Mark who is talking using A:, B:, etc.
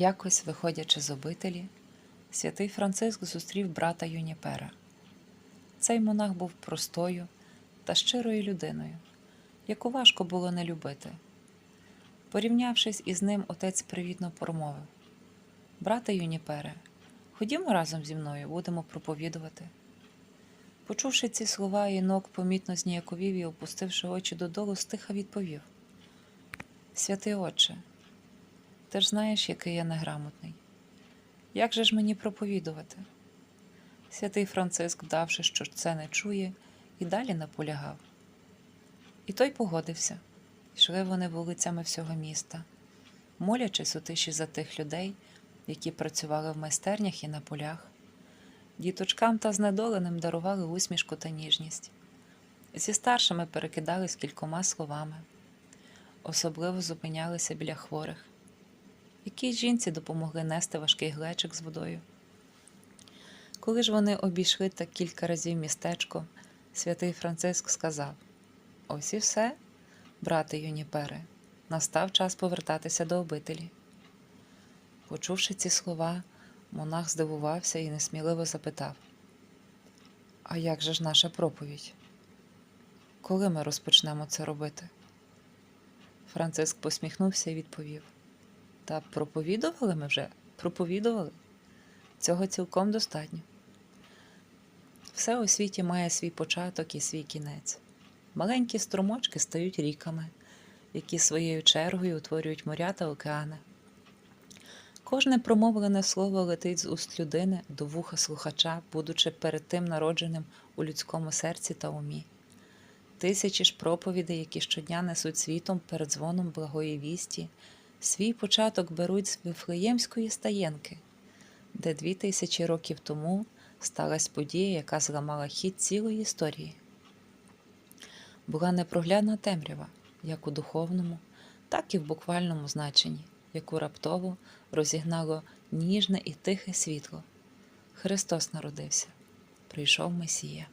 A: Якось, виходячи з обителі, святий Франциск зустрів брата Юніпера. Цей монах був простою та щирою людиною, яку важко було не любити. Порівнявшись із ним, отець привітно промовив: Брате Юніпере, ходімо разом зі мною, будемо проповідувати. Почувши ці слова, Інок помітно зніяковів і, опустивши очі додолу, стиха відповів: Святий Отче, ти ж знаєш, який я неграмотний. Як же ж мені проповідувати? Святий Франциск, вдавши, що це не чує, і далі наполягав. І той погодився. Йшли вони вулицями всього міста, молячись у тиші за тих людей, які працювали в майстернях і на полях. Діточкам та знедоленим дарували усмішку та ніжність. Зі старшими перекидались кількома словами, особливо зупинялися біля хворих. Якій жінці допомогли нести важкий глечик з водою. Коли ж вони обійшли так кілька разів містечко, святий Франциск сказав: Ось і все, брате Юніпере, настав час повертатися до обителі. Почувши ці слова, монах здивувався і несміливо запитав: А як же ж наша проповідь? Коли ми розпочнемо це робити? Франциск посміхнувся і відповів: Та проповідували ми вже? Проповідували? Цього цілком достатньо. Все у світі має свій початок і свій кінець. Маленькі струмочки стають ріками, які своєю чергою утворюють моря та океани. Кожне промовлене слово летить з уст людини до вуха слухача, будучи перед тим народженим у людському серці та умі. Тисячі ж проповідей, які щодня несуть світом перед дзвоном благої вісті, свій початок беруть з Вифлеємської стаєнки, де дві тисячі років тому сталася подія, яка зламала хід цілої історії. Була непроглядна темрява, як у духовному, так і в буквальному значенні, яку раптово розігнало ніжне і тихе світло. Христос народився, прийшов Месія.